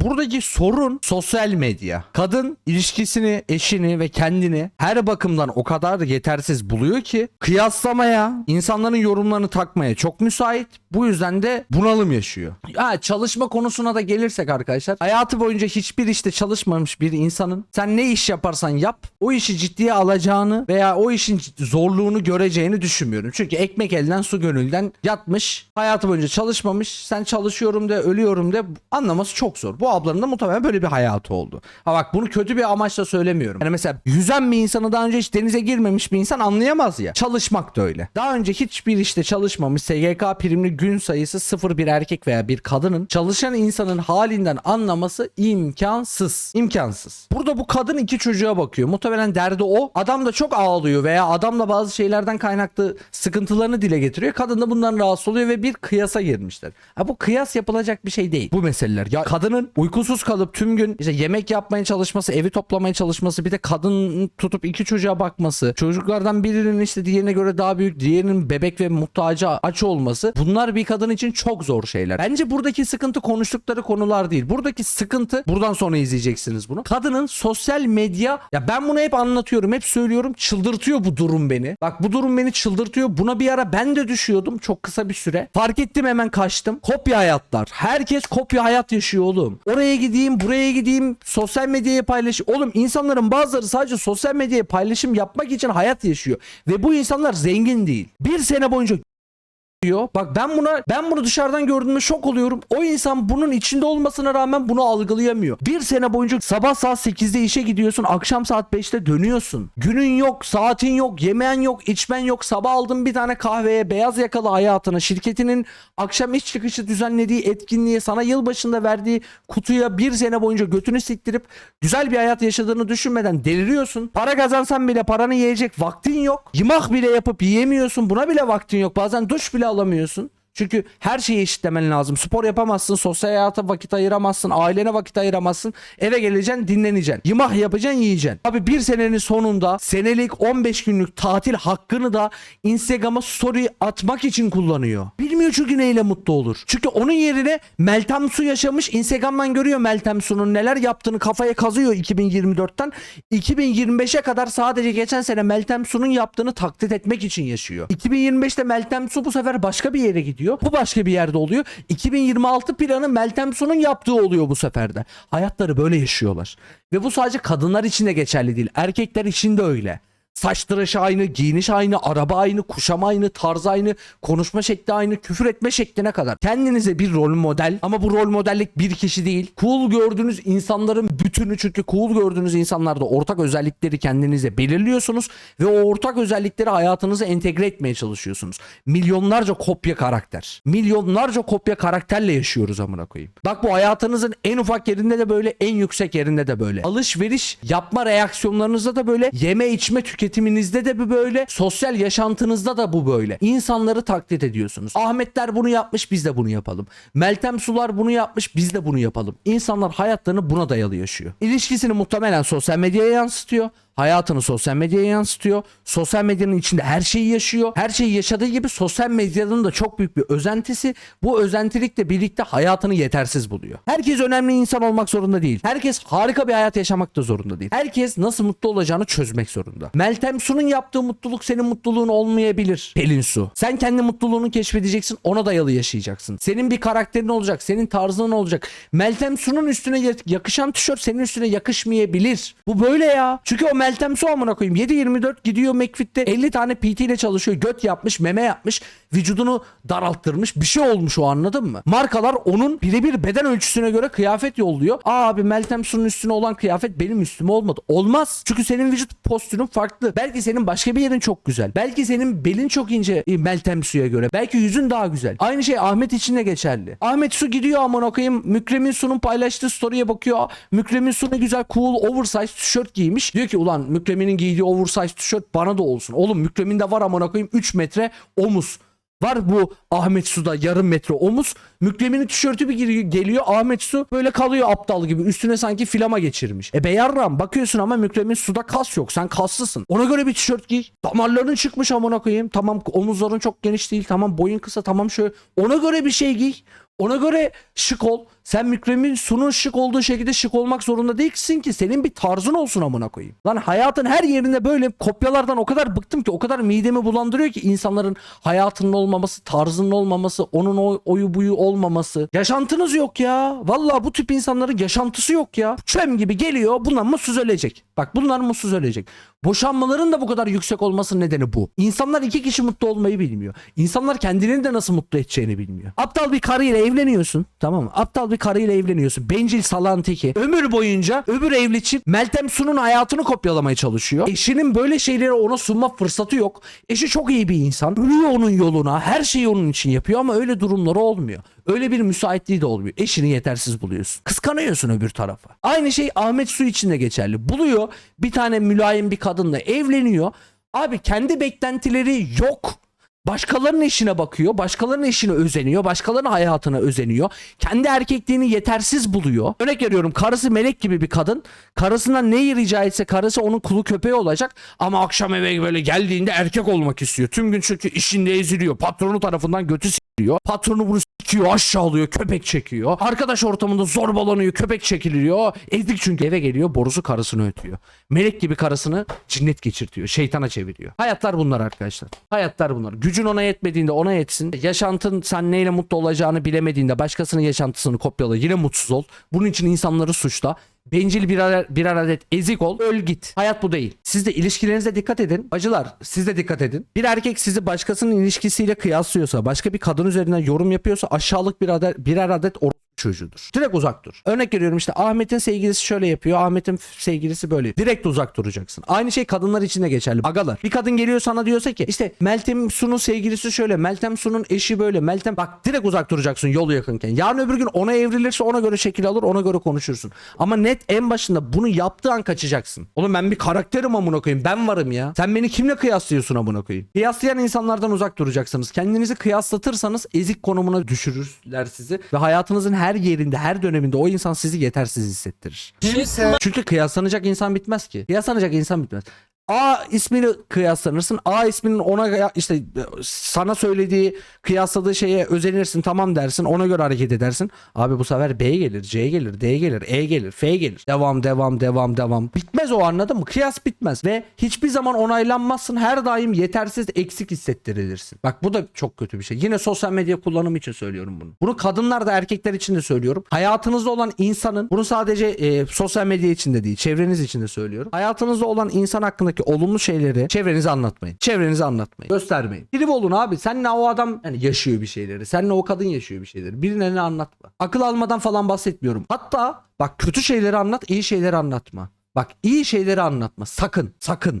Buradaki sorun sosyal medya. Kadın ilişkisini, eşini ve kendini her bakımdan o kadar da yetersiz buluyor ki kıyaslamaya, insanların yorumlarını takmaya çok müsait. Bu yüzden de bunalım yaşıyor. Ha, çalışma konusuna da gelirsek arkadaşlar. Hayatı boyunca hiçbir işte çalışmamış bir insanın sen ne iş yaparsan yap o işi ciddiye alacağını veya o işin zorluğunu göreceğini düşünmüyorum. Çünkü ekmek elden su gönülden yatmış. Hayatı boyunca çalışmamış. Sen çalışıyorum de ölüyorum de anlaması çok zor. Bu ablanın da muhtemelen böyle bir hayatı oldu. Ha bak bunu kötü bir amaçla söylemiyorum. Yani mesela yüzen bir insanı daha önce hiç denize girmemiş bir insan anlayamaz ya. Çalışmak da öyle. Daha önce hiçbir işte çalışmamış SGK primli gün sayısı sıfır bir erkek veya bir kadının çalışan insanın halinden anlaması imkansız. İmkansız. Burada bu kadın iki çocuğa bakıyor. Muhtemelen derdi o. Adam da çok ağlıyor veya adam da bazı şeylerden kaynaklı sıkıntılarını dile getiriyor. Kadın da bundan rahatsız oluyor ve bir kıyasa girmişler. Ha bu kıyas yapılacak bir şey değil. Bu meseleler. Ya kadının uykusuz kalıp tüm gün işte yemek yapmaya çalışması, evi toplamaya çalışması, bir de kadın tutup iki çocuğa bakması, çocuklardan birinin işte diğerine göre daha büyük, diğerinin bebek ve muhtaca aç olması. Bunlar bir kadın için çok zor şeyler. Bence buradaki sıkıntı konuştukları konular değil. Buradaki sıkıntı buradan sonra izleyeceksiniz bunu. Kadının sosyal medya ya ben bunu hep anlatıyorum, hep söylüyorum. Çıldırtıyor bu durum beni. Bak bu durum beni çıldırtıyor. Buna bir ara ben de düşüyordum çok kısa bir süre. Fark ettim hemen kaçtım. Kopya hayatlar. Herkes kopya hayat yaşıyor oğlum. Oraya gideyim, buraya gideyim, sosyal medyaya paylaş. Oğlum insanların bazıları sadece sosyal medyaya paylaşım yapmak için hayat yaşıyor ve bu insanlar zengin değil. Bir sene boyunca diyor. Bak ben buna ben bunu dışarıdan gördüğümde şok oluyorum. O insan bunun içinde olmasına rağmen bunu algılayamıyor. Bir sene boyunca sabah saat 8'de işe gidiyorsun, akşam saat 5'te dönüyorsun. Günün yok, saatin yok, yemeğin yok, içmen yok. Sabah aldın bir tane kahveye, beyaz yakalı hayatına, şirketinin akşam iş çıkışı düzenlediği etkinliğe, sana yılbaşında verdiği kutuya bir sene boyunca götünü siktirip güzel bir hayat yaşadığını düşünmeden deliriyorsun. Para kazansan bile paranı yiyecek vaktin yok. Yemek bile yapıp yiyemiyorsun. Buna bile vaktin yok. Bazen duş bile alamıyorsun. Çünkü her şeyi eşitlemen lazım. Spor yapamazsın, sosyal hayata vakit ayıramazsın, ailene vakit ayıramazsın. Eve geleceksin, dinleneceksin. Yımah yapacaksın, yiyeceksin. Abi bir senenin sonunda senelik 15 günlük tatil hakkını da Instagram'a story atmak için kullanıyor. Bilmiyor çünkü neyle mutlu olur. Çünkü onun yerine Meltem Su yaşamış. Instagram'dan görüyor Meltem Su'nun neler yaptığını kafaya kazıyor 2024'ten. 2025'e kadar sadece geçen sene Meltem Su'nun yaptığını taklit etmek için yaşıyor. 2025'te Meltem Su bu sefer başka bir yere gidiyor. Bu başka bir yerde oluyor. 2026 planı Meltem Su'nun yaptığı oluyor bu seferde. Hayatları böyle yaşıyorlar. Ve bu sadece kadınlar için de geçerli değil. Erkekler için de öyle. Saç tıraşı aynı, giyiniş aynı, araba aynı, kuşam aynı, tarz aynı, konuşma şekli aynı, küfür etme şekline kadar. Kendinize bir rol model ama bu rol modellik bir kişi değil. Cool gördüğünüz insanların bütünü çünkü cool gördüğünüz insanlarda ortak özellikleri kendinize belirliyorsunuz ve o ortak özellikleri hayatınıza entegre etmeye çalışıyorsunuz. Milyonlarca kopya karakter. Milyonlarca kopya karakterle yaşıyoruz amına koyayım. Bak bu hayatınızın en ufak yerinde de böyle, en yüksek yerinde de böyle. Alışveriş yapma reaksiyonlarınızda da böyle, yeme içme tüketiminizde de bu böyle, sosyal yaşantınızda da bu böyle. İnsanları taklit ediyorsunuz. Ahmetler bunu yapmış biz de bunu yapalım. Meltem Sular bunu yapmış biz de bunu yapalım. İnsanlar hayatlarını buna dayalı yaşıyor. İlişkisini muhtemelen sosyal medyaya yansıtıyor. Hayatını sosyal medyaya yansıtıyor. Sosyal medyanın içinde her şeyi yaşıyor. Her şeyi yaşadığı gibi sosyal medyanın da çok büyük bir özentisi. Bu özentilikle birlikte hayatını yetersiz buluyor. Herkes önemli insan olmak zorunda değil. Herkes harika bir hayat yaşamak da zorunda değil. Herkes nasıl mutlu olacağını çözmek zorunda. Meltem Su'nun yaptığı mutluluk senin mutluluğun olmayabilir. Pelin Su. Sen kendi mutluluğunu keşfedeceksin. Ona dayalı yaşayacaksın. Senin bir karakterin olacak. Senin tarzın olacak. Meltem Su'nun üstüne ya- yakışan tişört senin üstüne yakışmayabilir. Bu böyle ya. Çünkü o Meltem Su amına koyayım. 7-24 gidiyor McFit'te 50 tane PT ile çalışıyor. Göt yapmış, meme yapmış. Vücudunu daralttırmış. Bir şey olmuş o anladın mı? Markalar onun birebir beden ölçüsüne göre kıyafet yolluyor. Aa abi Meltem Su'nun üstüne olan kıyafet benim üstüme olmadı. Olmaz. Çünkü senin vücut postürün farklı. Belki senin başka bir yerin çok güzel. Belki senin belin çok ince e, Meltem Su'ya göre. Belki yüzün daha güzel. Aynı şey Ahmet için de geçerli. Ahmet Su gidiyor aman koyayım. Mükremin Su'nun paylaştığı story'e bakıyor. Mükremin Su ne güzel cool oversize tişört giymiş. Diyor ki ulan Mükremin'in giydiği oversize tişört bana da olsun. Oğlum Mükremin de var aman koyayım 3 metre omuz. Var bu Ahmet Su'da yarım metre omuz. Mükremin'in tişörtü bir giriyor- geliyor. Ahmet Su böyle kalıyor aptal gibi. Üstüne sanki filama geçirmiş. E be yarram bakıyorsun ama Mükremin Su'da kas yok. Sen kaslısın. Ona göre bir tişört giy. Damarların çıkmış amına koyayım. Tamam omuzların çok geniş değil. Tamam boyun kısa. Tamam şöyle. Ona göre bir şey giy. Ona göre şık ol. Sen sunun şık olduğu şekilde şık olmak zorunda değilsin ki. Senin bir tarzın olsun amına koyayım. Lan hayatın her yerinde böyle kopyalardan o kadar bıktım ki o kadar midemi bulandırıyor ki insanların hayatının olmaması, tarzının olmaması, onun o- oyu buyu olmaması. Yaşantınız yok ya. Vallahi bu tip insanların yaşantısı yok ya. Çöm gibi geliyor bunlar mutsuz ölecek. Bak bunlar mutsuz ölecek. Boşanmaların da bu kadar yüksek olmasının nedeni bu. İnsanlar iki kişi mutlu olmayı bilmiyor. İnsanlar kendilerini de nasıl mutlu edeceğini bilmiyor. Aptal bir karıyla evleniyorsun. Tamam mı? Aptal bir karıyla evleniyorsun. Bencil salan teki. Ömür boyunca öbür evli çift Meltem Su'nun hayatını kopyalamaya çalışıyor. Eşinin böyle şeyleri ona sunma fırsatı yok. Eşi çok iyi bir insan. Ölüyor onun yoluna. Her şeyi onun için yapıyor ama öyle durumları olmuyor. Öyle bir müsaitliği de olmuyor. Eşini yetersiz buluyorsun. Kıskanıyorsun öbür tarafa. Aynı şey Ahmet Su için de geçerli. Buluyor bir tane mülayim bir kadınla evleniyor. Abi kendi beklentileri yok. Başkalarının eşine bakıyor, başkalarının eşine özeniyor, başkalarının hayatına özeniyor. Kendi erkekliğini yetersiz buluyor. Örnek veriyorum karısı melek gibi bir kadın. Karısından neyi rica etse karısı onun kulu köpeği olacak. Ama akşam eve böyle geldiğinde erkek olmak istiyor. Tüm gün çünkü işinde eziliyor. Patronu tarafından götü s**liyor. Patronu bunu sikiyor aşağılıyor köpek çekiyor. Arkadaş ortamında zorbalanıyor köpek çekiliyor. Ezik çünkü eve geliyor borusu karısını ötüyor. Melek gibi karısını cinnet geçirtiyor. Şeytana çeviriyor. Hayatlar bunlar arkadaşlar. Hayatlar bunlar. Gücün ona yetmediğinde ona yetsin. Yaşantın sen neyle mutlu olacağını bilemediğinde başkasının yaşantısını kopyala. Yine mutsuz ol. Bunun için insanları suçla. Bencil birer, birer adet ezik ol. Öl git. Hayat bu değil. Siz de ilişkilerinize dikkat edin. Bacılar siz de dikkat edin. Bir erkek sizi başkasının ilişkisiyle kıyaslıyorsa, başka bir kadın üzerinden yorum yapıyorsa aşağılık bir adet, birer adet or çocuğudur. Direkt uzak dur. Örnek veriyorum işte Ahmet'in sevgilisi şöyle yapıyor. Ahmet'in sevgilisi böyle. Direkt uzak duracaksın. Aynı şey kadınlar için de geçerli. Agalar. Bir kadın geliyor sana diyorsa ki işte Meltem Su'nun sevgilisi şöyle. Meltem Su'nun eşi böyle. Meltem bak direkt uzak duracaksın yolu yakınken. Yarın öbür gün ona evrilirse ona göre şekil alır ona göre konuşursun. Ama net en başında bunu yaptığı an kaçacaksın. Oğlum ben bir karakterim amına koyayım. Ben varım ya. Sen beni kimle kıyaslıyorsun amına koyayım? Kıyaslayan insanlardan uzak duracaksınız. Kendinizi kıyaslatırsanız ezik konumuna düşürürler sizi ve hayatınızın her yerinde, her döneminde o insan sizi yetersiz hissettirir. Kimse Çünkü kıyaslanacak insan bitmez ki. Kıyaslanacak insan bitmez. A ismini kıyaslanırsın. A isminin ona işte sana söylediği, kıyasladığı şeye özenirsin. Tamam dersin. Ona göre hareket edersin. Abi bu sefer B gelir, C gelir, D gelir, E gelir, F gelir. Devam, devam, devam, devam. Bitmez o anladın mı? Kıyas bitmez ve hiçbir zaman onaylanmazsın. Her daim yetersiz, eksik hissettirilirsin. Bak bu da çok kötü bir şey. Yine sosyal medya kullanımı için söylüyorum bunu. Bunu kadınlar da erkekler için de söylüyorum. Hayatınızda olan insanın bunu sadece e, sosyal medya için de değil, çevreniz için de söylüyorum. Hayatınızda olan insan hakkındaki olumlu şeyleri çevrenize anlatmayın. Çevrenize anlatmayın. Göstermeyin. Biri olun abi. Senle o adam yani yaşıyor bir şeyleri. Senle o kadın yaşıyor bir şeyleri. Birine ne anlatma. Akıl almadan falan bahsetmiyorum. Hatta bak kötü şeyleri anlat, iyi şeyleri anlatma. Bak iyi şeyleri anlatma. Sakın, sakın.